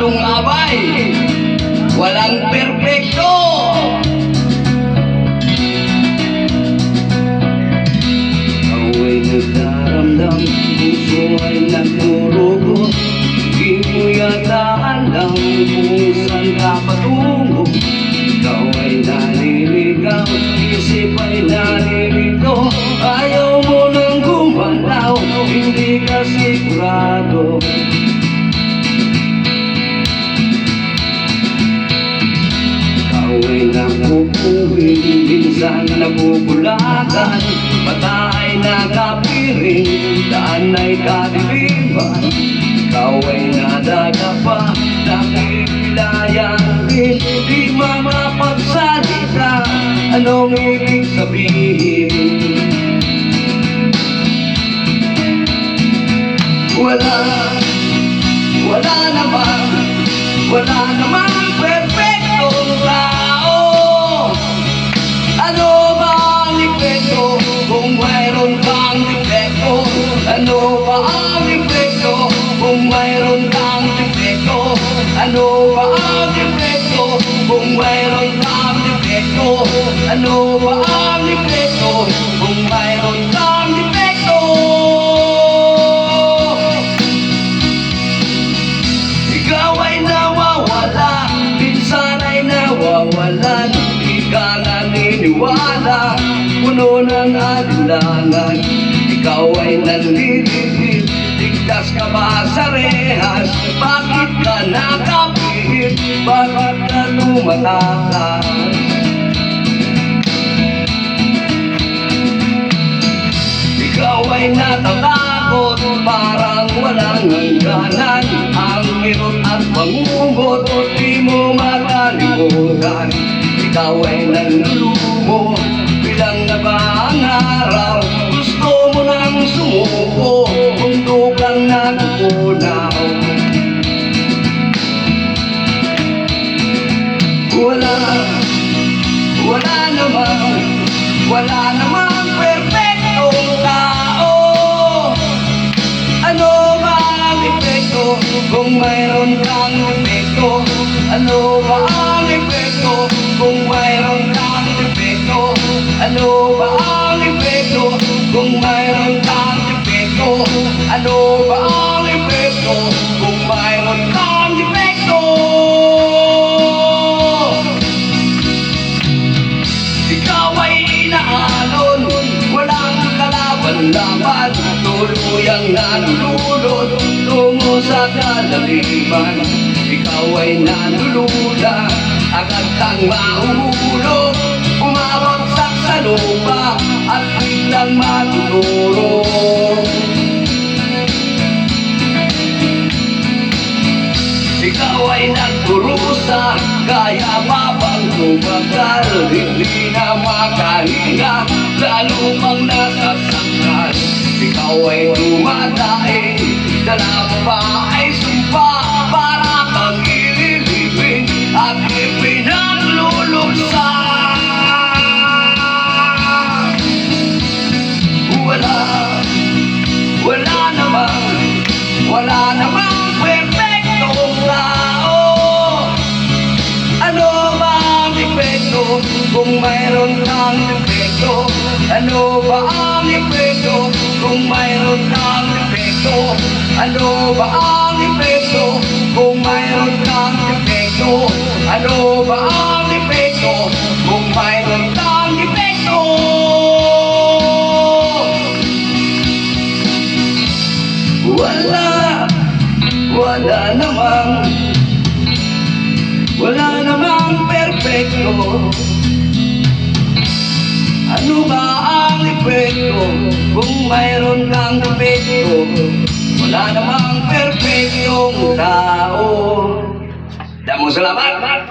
anong abay Walang perpekto. Ikaw ay nagdaramdam Puso ay nagdurugo Di mo yata alam Kung saan ka patungo. Ikaw ay naniligaw Isip ay naririto Ayaw mo nang gumalaw Hindi ka sigurado Minsan nabubulakan Mata ay nakapiring Daan ay kadiliman. Ikaw ay nadadapa Nakikilayan din. Di mamapagsalita Anong ibig sabihin? Wala Wala naman Wala naman Ano ba ang epekto kung mayroon kang defekto? Ano ba ang epekto kung mayroon kang defekto? Ano ba ang epekto kung mayroon kang defekto? Ikaw ay nawawala, minsan ay nawawalan Di ka naniniwala, puno ng alinlangan Ikaw ay nanlilihit, ligtas ka ba sa rehas? Bakit ka nakapihit? Bakit ka lumatakas? Ikaw ay natatakot Parang walang hangganan Ang kirot at pangugot Di mo makalimutan Ikaw ay nanlulumo Bilang na nagugunaw Wala wala namang, wala namang perfectong tao Ano ba ang epekto kung mayroon kang epekto? Ano ba ang epekto kung mayroon kang epekto? Ano ba ang epekto kung mayroon kang epekto? Ano ba ang kung mayroon kang epekto? Ikaw ay inaalon Walang kalaban-laban Tuluyang nanululot Tungo sa kalaliman Ikaw ay nanulula Agad kang mahuhulog. Umabagsak sa lupa At biglang matutulog Ay nagdurusa Kaya mabang tumagal Hindi na makahinga Lalo pang nasasaktan Ikaw ay dumadaing Dala pa ay sumpa Para kang ililibing At ipinagluluksan Wala wala namang, wala namang epekto kung mayroon kang defekto? Ano ba ang epekto kung mayroon kang defekto? Ano ba ang epekto kung mayroon kang defekto? Ano ba ang epekto kung mayroon kang defekto? Wala, wala namang, wala namang mayroon kang defekto? Wala namang perfectong tao. Damo salamat.